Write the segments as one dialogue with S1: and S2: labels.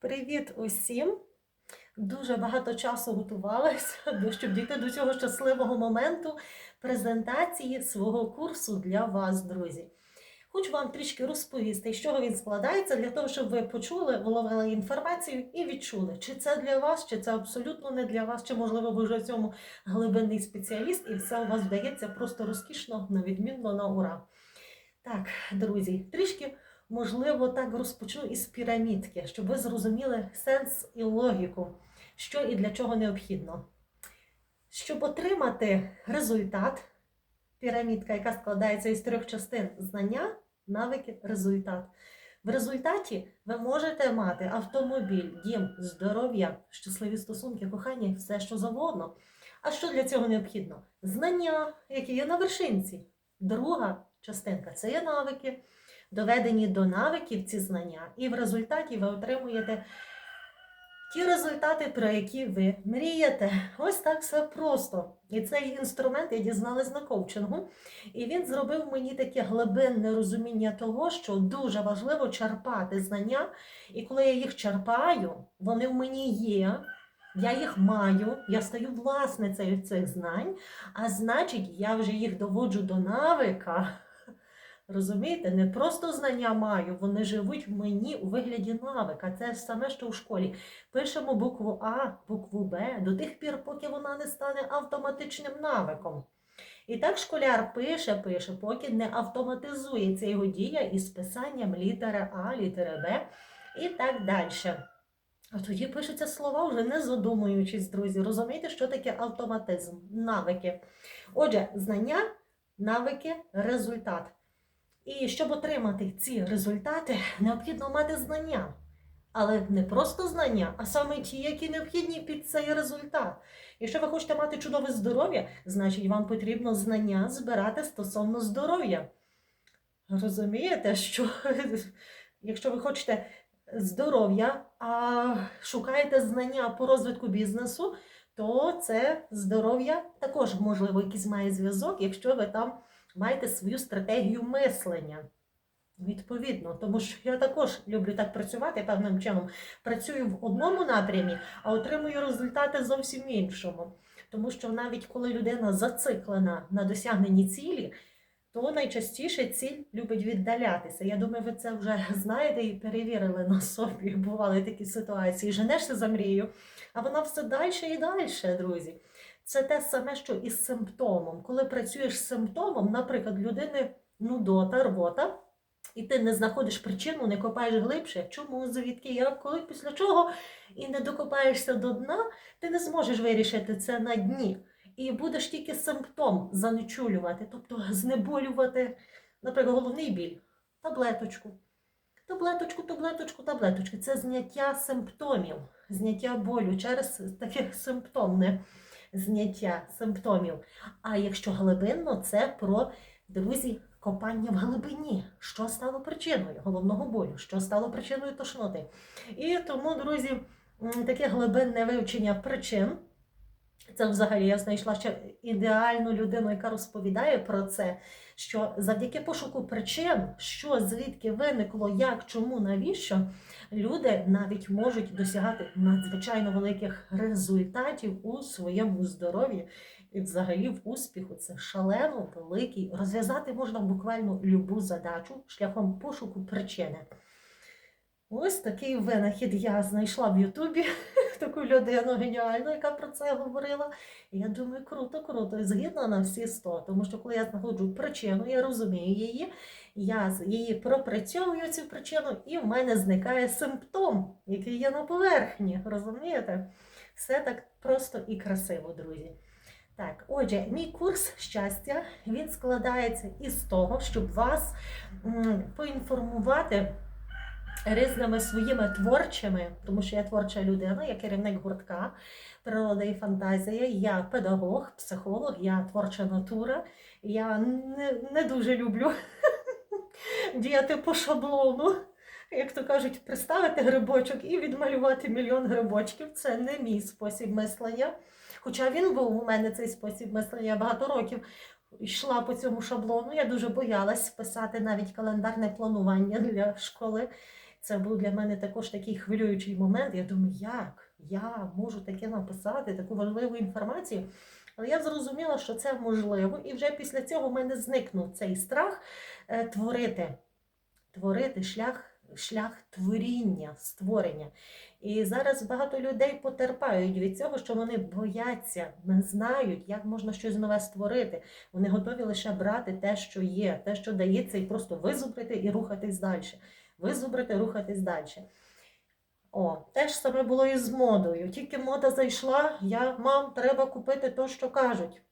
S1: Привіт усім! Дуже багато часу готувалася, щоб дійти до цього щасливого моменту презентації свого курсу для вас, друзі. Хочу вам трішки розповісти, з чого він складається, для того, щоб ви почули, вловили інформацію і відчули, чи це для вас, чи це абсолютно не для вас, чи можливо ви вже в цьому глибинний спеціаліст, і все у вас вдається просто розкішно, на відмінно на ура. Так, друзі, трішки можливо, так розпочну із пірамідки, щоб ви зрозуміли сенс і логіку, що і для чого необхідно. Щоб отримати результат, пірамідка, яка складається із трьох частин знання, навики, результат. В результаті ви можете мати автомобіль, дім, здоров'я, щасливі стосунки, кохання, все що завгодно. А що для цього необхідно? Знання, які є на вершинці. Друга частинка це є навики доведені до навиків ці знання, і в результаті ви отримуєте ті результати, про які ви мрієте. Ось так все просто. І цей інструмент я дізналась на коучингу, і він зробив мені таке глибинне розуміння того, що дуже важливо черпати знання. І коли я їх черпаю, вони в мені є. Я їх маю, я стаю власницею цих знань, а значить, я вже їх доводжу до навика. Розумієте, не просто знання маю, вони живуть в мені у вигляді навика. Це саме, що в школі. Пишемо букву А, букву Б до тих пір, поки вона не стане автоматичним навиком. І так школяр пише, пише, поки не автоматизується його дія із писанням літери А, літери Б і так далі. А тоді пишуться слова, вже не задумуючись, друзі. Розумієте, що таке автоматизм, навики. Отже, знання, навики, результат. І щоб отримати ці результати, необхідно мати знання. Але не просто знання, а саме ті, які необхідні під цей результат. Якщо ви хочете мати чудове здоров'я, значить вам потрібно знання збирати стосовно здоров'я. Розумієте, що якщо ви хочете здоров'я, а шукаєте знання по розвитку бізнесу, то це здоров'я також, можливо, якийсь має зв'язок, якщо ви там маєте свою стратегію мислення. Відповідно, тому що я також люблю так працювати певним чином. Працюю в одному напрямі, а отримую результати зовсім іншому. Тому що навіть коли людина зациклена на досягненні цілі, то найчастіше ціль любить віддалятися. Я думаю, ви це вже знаєте і перевірили на собі. Бували такі ситуації. Женешся за мрію, а вона все далі і далі, друзі. Це те саме, що і з симптомом. Коли працюєш з симптомом, наприклад, людини нудота, рвота, і ти не знаходиш причину, не копаєш глибше, чому, звідки, як, коли, після чого, і не докопаєшся до дна, ти не зможеш вирішити це на дні. І будеш тільки симптом занечулювати, тобто знеболювати, наприклад, головний біль, таблеточку. Таблеточку, таблеточку, таблеточку. Це зняття симптомів, зняття болю через таке симптомне зняття симптомів. А якщо глибинно, це про друзі копання в глибині, що стало причиною головного болю, що стало причиною тошноти. І тому, друзі, таке глибинне вивчення причин. Це взагалі я знайшла ще ідеальну людину, яка розповідає про це, що завдяки пошуку причин, що звідки виникло, як, чому, навіщо, люди навіть можуть досягати надзвичайно великих результатів у своєму здоров'ї і взагалі в успіху. Це шалено великий. Розв'язати можна буквально любу задачу шляхом пошуку причини. Ось такий винахід я знайшла в Ютубі таку людину геніальну, яка про це говорила. І я думаю, круто, круто, згідно на всі 100. Тому що коли я знаходжу причину, я розумію її, я її пропрацьовую цю причину, і в мене зникає симптом, який є на поверхні. Розумієте? Все так просто і красиво, друзі. Так, отже, мій курс щастя він складається із того, щоб вас поінформувати різними своїми творчими, тому що я творча людина, я керівник гуртка природа і фантазія, я педагог, психолог, я творча натура. Я не, не дуже люблю діяти по шаблону. Як то кажуть, приставити грибочок і відмалювати мільйон грибочків це не мій спосіб мислення. Хоча він був у мене цей спосіб мислення я багато років йшла по цьому шаблону. Я дуже боялась писати навіть календарне планування для школи. Це був для мене також такий хвилюючий момент. Я думаю, як я можу таке написати, таку важливу інформацію. Але я зрозуміла, що це можливо, і вже після цього в мене зникнув цей страх е, творити, творити шлях, шлях творіння, створення. І зараз багато людей потерпають від цього, що вони бояться, не знають, як можна щось нове створити. Вони готові лише брати те, що є, те, що дається, і просто визубрити і рухатись далі. Визубрити, рухатись далі. О, те ж саме було і з модою. Тільки мода зайшла, я мам, треба купити те, що кажуть.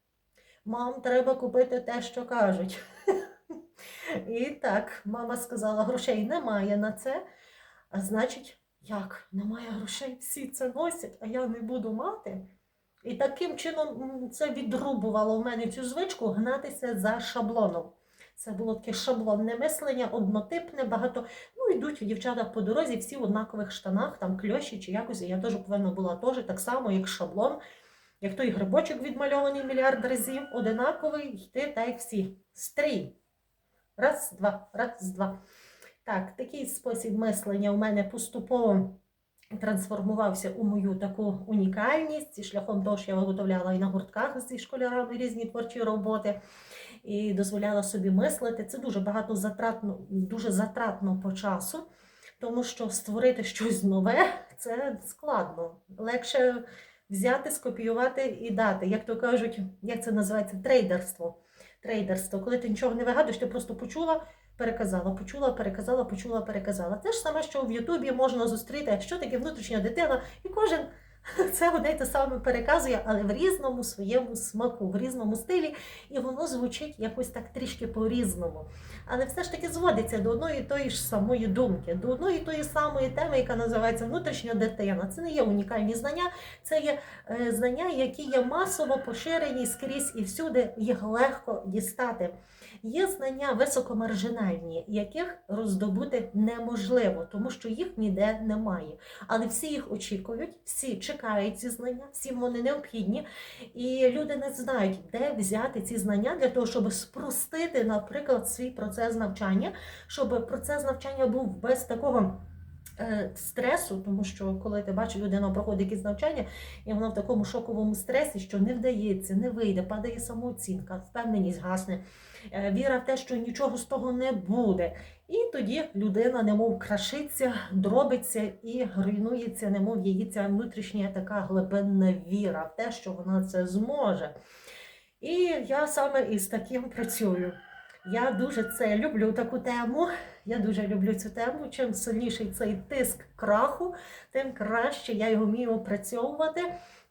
S1: Мам, треба купити те, що кажуть. І так, мама сказала, грошей немає на це. А значить, як? Немає грошей, всі це носять, а я не буду мати. І таким чином це відрубувало в мене цю звичку гнатися за шаблоном. Це було таке шаблонне мислення, однотипне, багато. Ну, йдуть дівчата по дорозі, всі в однакових штанах, там кльоші чи якось. Я теж повинна була теж так само, як шаблон, як той грибочок відмальований мільярд разів, одинаковий, йти так як всі. Стрій. Раз, два, раз, два. Так, такий спосіб мислення у мене поступово трансформувався у мою таку унікальність. І шляхом того, що я виготовляла і на гуртках зі школярами різні творчі роботи і дозволяла собі мислити. Це дуже багато затратно, дуже затратно по часу, тому що створити щось нове це складно. Легше взяти, скопіювати і дати. Як то кажуть, як це називається? Трейдерство. Трейдерство. Коли ти нічого не вигадуєш, ти просто почула. Переказала, почула, переказала, почула, переказала. Те ж саме, що в Ютубі можна зустріти, що таке внутрішня дитина, і кожен це одне те саме переказує, але в різному своєму смаку, в різному стилі, і воно звучить якось так трішки по-різному. Але все ж таки зводиться до одної і тої ж самої думки, до одної і тої самої теми, яка називається внутрішня дитина. Це не є унікальні знання, це є е, знання, які є масово поширені скрізь і всюди, їх легко дістати. Є знання високомаржинальні, яких роздобути неможливо, тому що їх ніде немає. Але всі їх очікують, всі чекають ці знання, всім вони необхідні. І люди не знають, де взяти ці знання для того, щоб спростити, наприклад, свій процес навчання, щоб процес навчання був без такого. е, Стресу, тому що коли ти бачиш, людина проходить якісь навчання, і вона в такому шоковому стресі, що не вдається, не вийде, падає самооцінка, впевненість гасне, віра в те, що нічого з того не буде. І тоді людина немов крашиться, дробиться і руйнується, немов її ця внутрішня така глибинна віра в те, що вона це зможе. І я саме із таким працюю. Я дуже це люблю таку тему. Я дуже люблю цю тему. Чим сильніший цей тиск краху, тим краще я його вмію опрацьовувати,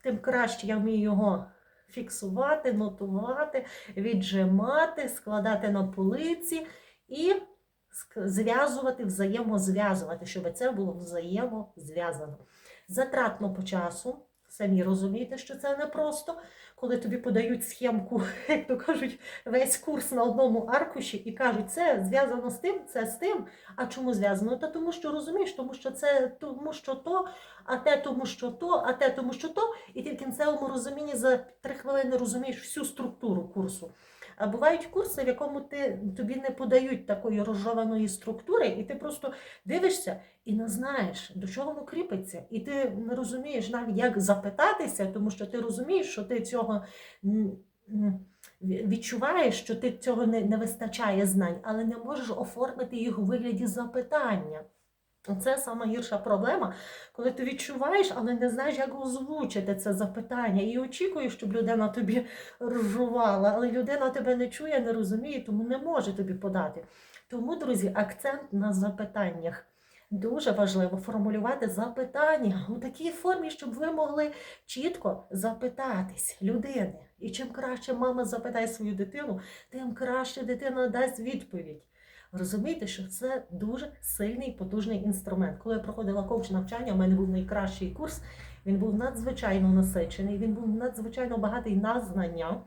S1: тим краще я вмію його фіксувати, нотувати, віджимати, складати на полиці і зв'язувати, взаємозв'язувати, щоб це було взаємозв'язано. Затратно по часу. Самі розумієте, що це непросто, коли тобі подають схемку, як то кажуть, весь курс на одному аркуші і кажуть, це зв'язано з тим, це з тим. А чому зв'язано? Та тому що розумієш, тому що це тому, що то, а те тому, що то, а те тому, що то, і ти в кінцевому розумінні за три хвилини розумієш всю структуру курсу. А бувають курси, в якому ти тобі не подають такої розжованої структури, і ти просто дивишся і не знаєш, до чого воно кріпиться. І ти не розумієш навіть, як запитатися, тому що ти розумієш, що ти цього відчуваєш, що ти цього не, не вистачає знань, але не можеш оформити їх у вигляді запитання. Це сама гірша проблема, коли ти відчуваєш, але не знаєш, як озвучити це запитання, і очікуєш, щоб людина тобі розжувала, але людина тебе не чує, не розуміє, тому не може тобі подати. Тому, друзі, акцент на запитаннях. Дуже важливо формулювати запитання у такій формі, щоб ви могли чітко запитатись людини. І чим краще мама запитає свою дитину, тим краще дитина дасть відповідь. Розумієте, що це дуже сильний потужний інструмент. Коли я проходила коуч навчання, у мене був найкращий курс. Він був надзвичайно насичений, він був надзвичайно багатий на знання.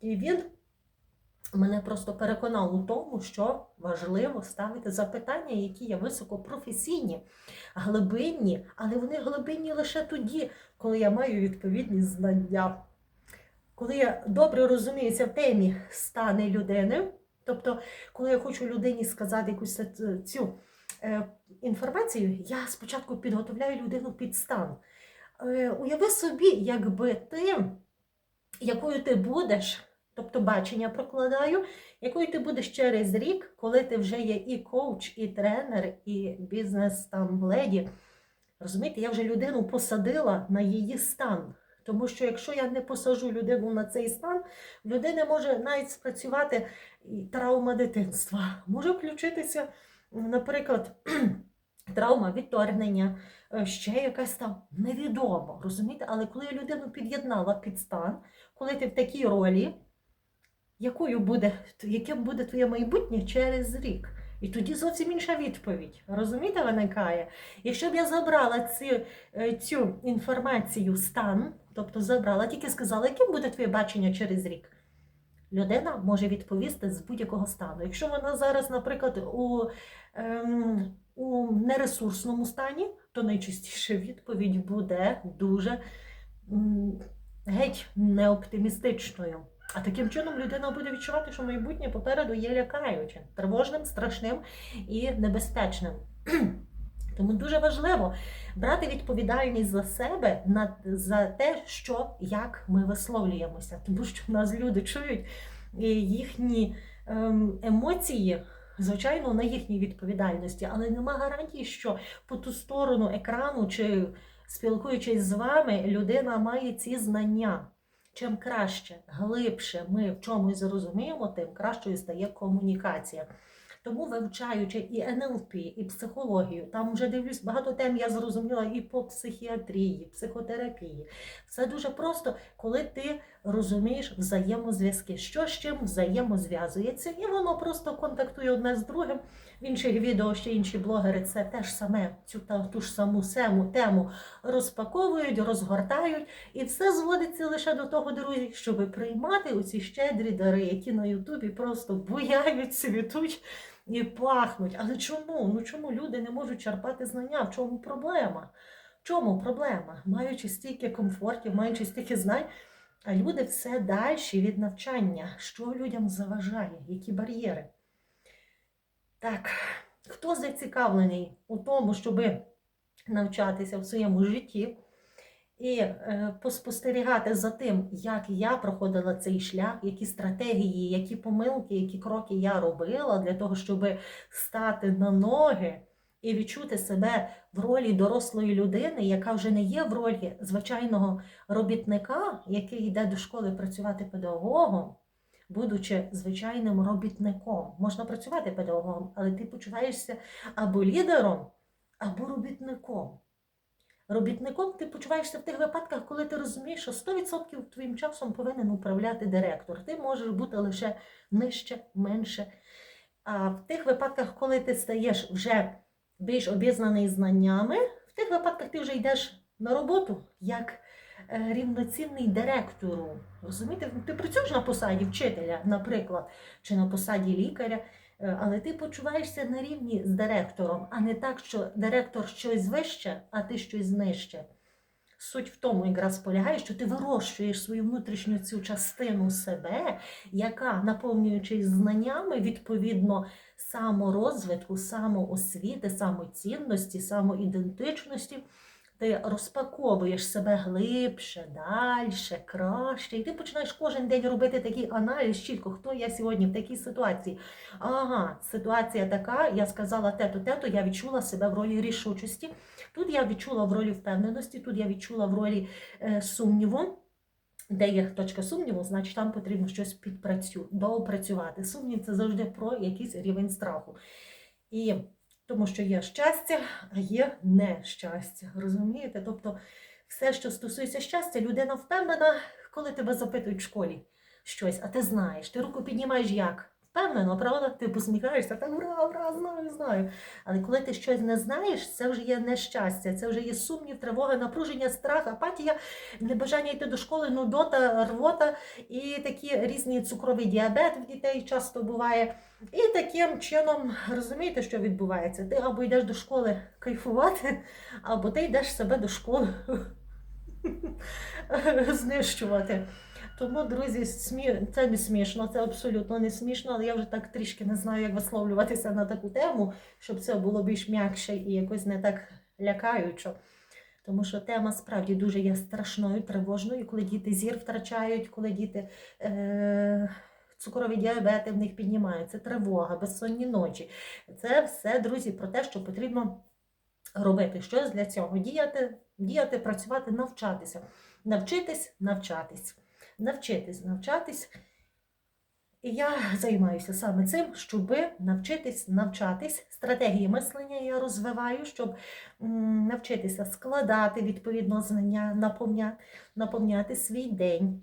S1: І він мене просто переконав у тому, що важливо ставити запитання, які є високопрофесійні, глибинні, але вони глибинні лише тоді, коли я маю відповідні знання. Коли я добре розуміюся в темі стани людини, тобто, коли я хочу людині сказати якусь цю е, інформацію, я спочатку підготовляю людину під стан. Е, Уяви собі, якби ти, якою ти будеш, тобто бачення прокладаю, якою ти будеш через рік, коли ти вже є і коуч, і тренер, і бізнес там леді. Розумієте, я вже людину посадила на її стан. Тому що якщо я не посажу людину на цей стан, в людини може навіть спрацювати травма дитинства. Може включитися, наприклад, травма відторгнення, е, ще якась там невідомо. Розумієте? Але коли я людину під'єднала під стан, коли ти в такій ролі, якою буде, яким буде твоє майбутнє через рік? І тоді зовсім інша відповідь. Розумієте, виникає? Якщо б я забрала цю, е, цю інформацію стан, тобто забрала, тільки сказала, яким буде твоє бачення через рік, людина може відповісти з будь-якого стану. Якщо вона зараз, наприклад, у, ем, у нересурсному стані, то найчастіше відповідь буде дуже м, геть неоптимістичною. А таким чином людина буде відчувати, що майбутнє попереду є лякаючим, тривожним, страшним і небезпечним. Тому дуже важливо брати відповідальність за себе за те, що як ми висловлюємося. Тому що в нас люди чують і їхні ем, емоції, звичайно, на їхній відповідальності, але нема гарантії, що по ту сторону екрану чи спілкуючись з вами, людина має ці знання. Чим краще, глибше ми в чомусь зрозуміємо, тим кращою стає комунікація. Тому вивчаючи і НЛП, і психологію, там вже дивлюсь, багато тем я зрозуміла і по психіатрії, психотерапії. Все дуже просто, коли ти розумієш взаємозв'язки, що з чим взаємозв'язується, і воно просто контактує одне з другим. В інших відео ще інші блогери це теж саме цю та ту ж саму сему тему розпаковують, розгортають, і все зводиться лише до того, друзі, щоб приймати оці щедрі дари, які на Ютубі просто буяють, цвітуть і пахнуть. Але чому? Ну чому люди не можуть черпати знання? В чому проблема? В чому проблема? Маючи стільки комфортів, маючи стільки знань, а люди все далі від навчання. Що людям заважає? Які бар'єри? Так, хто зацікавлений у тому, щоб навчатися в своєму житті і е, поспостерігати за тим, як я проходила цей шлях, які стратегії, які помилки, які кроки я робила для того, щоб стати на ноги і відчути себе в ролі дорослої людини, яка вже не є в ролі звичайного робітника, який йде до школи працювати педагогом. Будучи звичайним робітником, можна працювати педагогом, але ти почуваєшся або лідером, або робітником. Робітником ти почуваєшся в тих випадках, коли ти розумієш, що 100% твоїм часом повинен управляти директор. Ти можеш бути лише нижче, менше. А в тих випадках, коли ти стаєш вже більш обізнаний знаннями, в тих випадках ти вже йдеш на роботу як е, рівноцінний директору. Розумієте, ти працюєш на посаді вчителя, наприклад, чи на посаді лікаря. Е, Але ти почуваєшся на рівні з директором, а не так, що директор щось вище, а ти щось нижче. Суть в тому якраз полягає, що ти вирощуєш свою внутрішню цю частину себе, яка, наповнюючись знаннями, відповідно саморозвитку, самоосвіти, самоцінності, самоідентичності, ти розпаковуєш себе глибше, далі, краще. І ти починаєш кожен день робити такий аналіз, чітко, хто я сьогодні в такій ситуації. Ага, ситуація така, я сказала те-то, те-то, я відчула себе в ролі рішучості. Тут я відчула в ролі впевненості, тут я відчула в ролі е, сумніву. Де є точка сумніву, значить там потрібно щось підпрацю, доопрацювати. Сумнів це завжди про якийсь рівень страху. І тому що є щастя, а є нещастя. Розумієте? Тобто, все, що стосується щастя, людина впевнена, коли тебе запитують в школі щось, а ти знаєш, ти руку піднімаєш як? Впевнено, правда? Ти посміхаєшся, так ура, ура, знаю, знаю. Але коли ти щось не знаєш, це вже є нещастя, це вже є сумнів, тривога, напруження, страх, апатія, небажання йти до школи, нудота, рвота і такі різні цукровий діабет в дітей часто буває. І таким чином розумієте, що відбувається? Ти або йдеш до школи кайфувати, або ти йдеш себе до школи знищувати. Тому, друзі, смі... це не смішно, це абсолютно не смішно, але я вже так трішки не знаю, як висловлюватися на таку тему, щоб це було більш м'якше і якось не так лякаючо. Тому що тема справді дуже є страшною, тривожною, коли діти зір втрачають, коли діти е- цукрові діабети в них піднімаються, тривога, безсонні ночі. Це все, друзі, про те, що потрібно робити щось для цього. Діяти, діяти, працювати, навчатися. Навчитись, навчатись, навчитись, навчатись. І я займаюся саме цим, щоб навчитись навчатись. Стратегії мислення я розвиваю, щоб навчитися складати відповідно знання, наповня, наповняти свій день.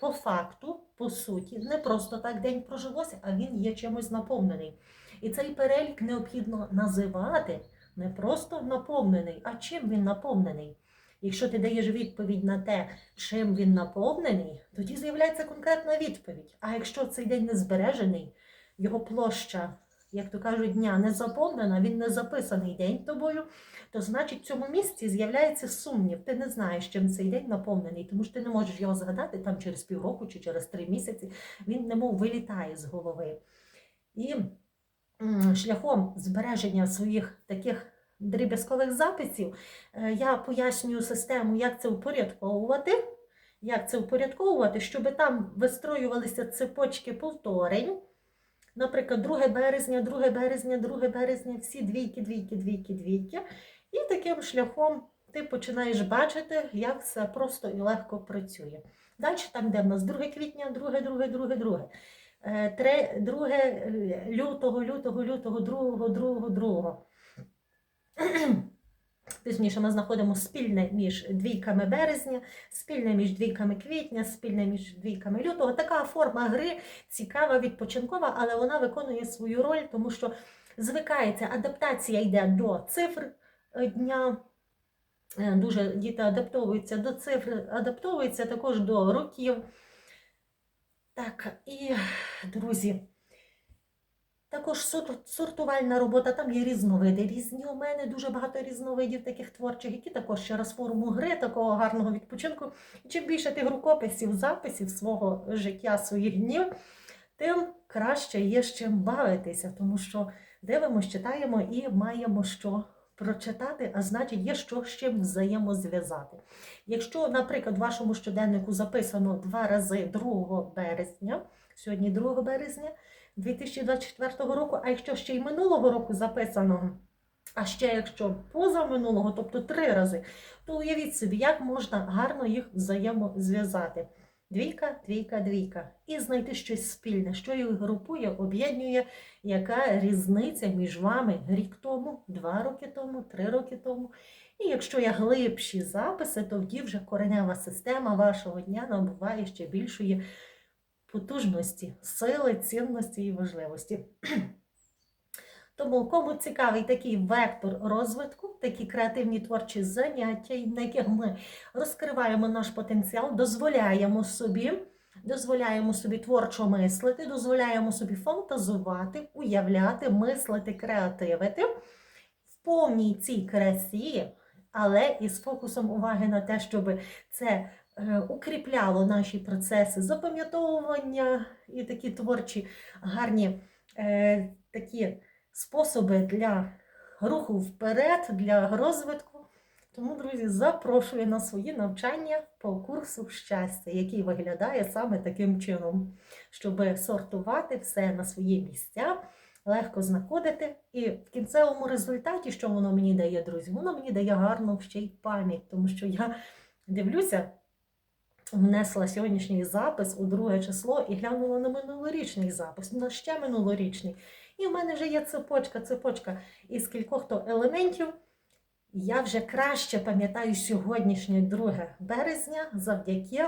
S1: По факту, по суті, не просто так день прожилося, а він є чимось наповнений. І цей перелік необхідно називати не просто наповнений, а чим він наповнений. Якщо ти даєш відповідь на те, чим він наповнений, тоді з'являється конкретна відповідь. А якщо цей день не збережений, його площа, як то кажуть, дня не заповнена, він не записаний день тобою, то значить в цьому місці з'являється сумнів. Ти не знаєш, чим цей день наповнений, тому що ти не можеш його згадати там через півроку чи через три місяці. Він немов вилітає з голови. І шляхом збереження своїх таких дріб'язкових записів е, я пояснюю систему, як це упорядковувати, як це упорядковувати, щоб там вистроювалися цепочки повторень. Наприклад, 2 березня, 2 березня, 2 березня, всі двійки, двійки, двійки, двійки. І таким шляхом ти починаєш бачити, як все просто і легко працює. Далі там, де в нас 2 квітня, 2, 2, 2, 2. 2 лютого, лютого, лютого, 2, 2, 2. Пізніше ми знаходимо спільне між двійками березня, спільне між двійками квітня, спільне між двійками лютого. Така форма гри цікава, відпочинкова, але вона виконує свою роль, тому що звикається, адаптація йде до цифр е, дня. Е, Дуже діти адаптовуються до цифр, адаптовуються також до років. Так, і, друзі. Також сортувальна робота, там є різновиди. Різні у мене дуже багато різновидів таких творчих, які також ще раз форму гри, такого гарного відпочинку. І чим більше ти рукописів, записів свого життя, своїх днів, тим краще є з чим бавитися, тому що дивимося, читаємо і маємо що прочитати, а значить, є що з чим взаємозв'язати. Якщо, наприклад, в вашому щоденнику записано два рази 2 березня, сьогодні 2 березня. 2024 року, а якщо ще й минулого року записано, а ще якщо позаминулого, тобто три рази, то уявіть собі, як можна гарно їх взаємозв'язати. Двійка, двійка, двійка. І знайти щось спільне, що їх групує, об'єднує, яка різниця між вами рік тому, два роки тому, три роки тому. І якщо є глибші записи, то тоді вже коренева система вашого дня набуває ще більшої потужності, сили, цінності і важливості. Тому, кому цікавий такий вектор розвитку, такі креативні творчі заняття, на яких ми розкриваємо наш потенціал, дозволяємо собі, дозволяємо собі творчо мислити, дозволяємо собі фантазувати, уявляти, мислити, креативити в повній цій красі, але із фокусом уваги на те, щоб це укріпляло наші процеси запам'ятовування і такі творчі гарні е, такі способи для руху вперед, для розвитку. Тому, друзі, запрошую на свої навчання по курсу щастя, який виглядає саме таким чином, щоб сортувати все на свої місця, легко знаходити. І в кінцевому результаті, що воно мені дає, друзі, воно мені дає гарну ще й пам'ять, тому що я дивлюся, внесла сьогоднішній запис у друге число і глянула на минулорічний запис, на ще минулорічний. І в мене вже є цепочка, цепочка із кількох то елементів. Я вже краще пам'ятаю сьогоднішнє 2 березня завдяки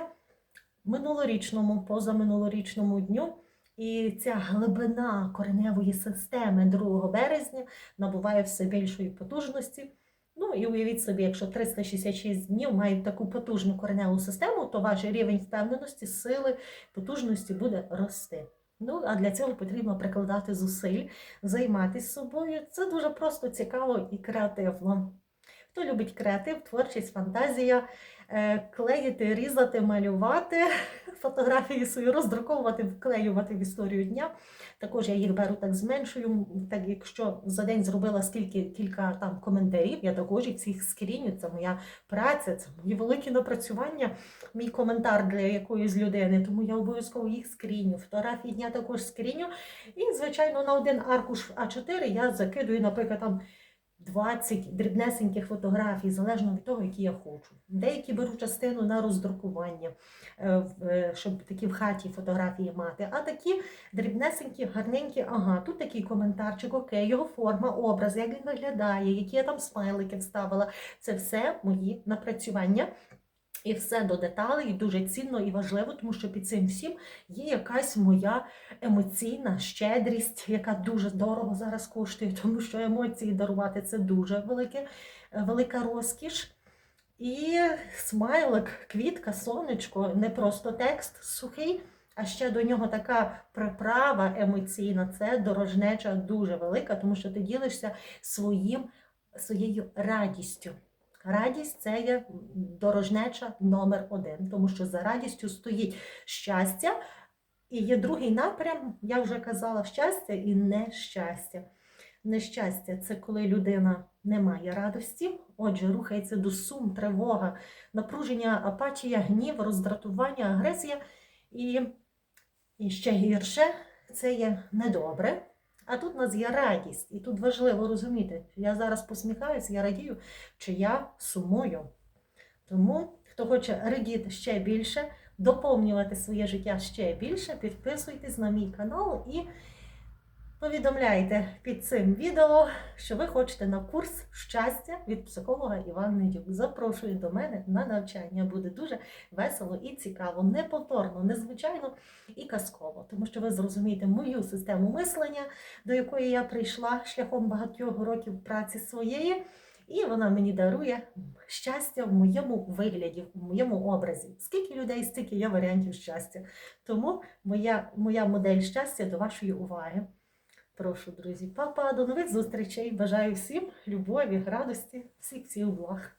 S1: минулорічному, позаминулорічному дню. І ця глибина кореневої системи 2 березня набуває все більшої потужності. Ну і уявіть собі, якщо 366 днів мають таку потужну кореневу систему, то ваш рівень впевненості, сили, потужності буде рости. Ну, а для цього потрібно прикладати зусиль, займатися собою. Це дуже просто цікаво і креативно. Хто любить креатив, творчість, фантазія, клеїти, різати, малювати, фотографії свої роздруковувати, вклеювати в історію дня. Також я їх беру так зменшую. Так якщо за день зробила скільки кілька там коментарів, я також їх всіх скріню. Це моя праця, це мої великі напрацювання, мій коментар для якоїсь людини. Тому я обов'язково їх скріню. Фотографії дня також скріню. І, звичайно, на один аркуш А4 я закидую, наприклад, там 20 дрібнесеньких фотографій, залежно від того, які я хочу. Деякі беру частину на роздрукування, е, е, щоб такі в хаті фотографії мати. А такі дрібнесенькі, гарненькі, ага, тут такий коментарчик, окей, його форма, образ, як він виглядає, які я там смайлики вставила. Це все мої напрацювання. І все до деталей, і дуже цінно і важливо, тому що під цим всім є якась моя емоційна щедрість, яка дуже дорого зараз коштує, тому що емоції дарувати це дуже велике, е, велика розкіш. І смайлик, квітка, сонечко, не просто текст сухий, а ще до нього така приправа емоційна. Це дорожнеча дуже велика, тому що ти ділишся своїм, своєю радістю. Радість це є дорожнеча номер один, тому що за радістю стоїть щастя, і є другий напрям, я вже казала, щастя і нещастя. Нещастя це коли людина не має радості, отже, рухається до сум, тривога, напруження, апатія, гнів, роздратування, агресія. І, і ще гірше це є недобре. А тут у нас є радість, і тут важливо розуміти, що я зараз посміхаюся, я радію, чи я сумую. Тому, хто хоче радіти ще більше, доповнювати своє життя ще більше, підписуйтесь на мій канал і повідомляйте під цим відео, що ви хочете на курс щастя від психолога Іван Недюк. Запрошую до мене на навчання. Буде дуже весело і цікаво, неповторно, незвичайно і казково, тому що ви зрозумієте мою систему мислення, до якої я прийшла шляхом багатьох років праці своєї. І вона мені дарує щастя в моєму вигляді, в моєму образі. Скільки людей, стільки є варіантів щастя. Тому моя, моя модель щастя до вашої уваги. Прошу, друзі, папа, до нових зустрічей. Бажаю всім любові, радості, всіх всіх благ.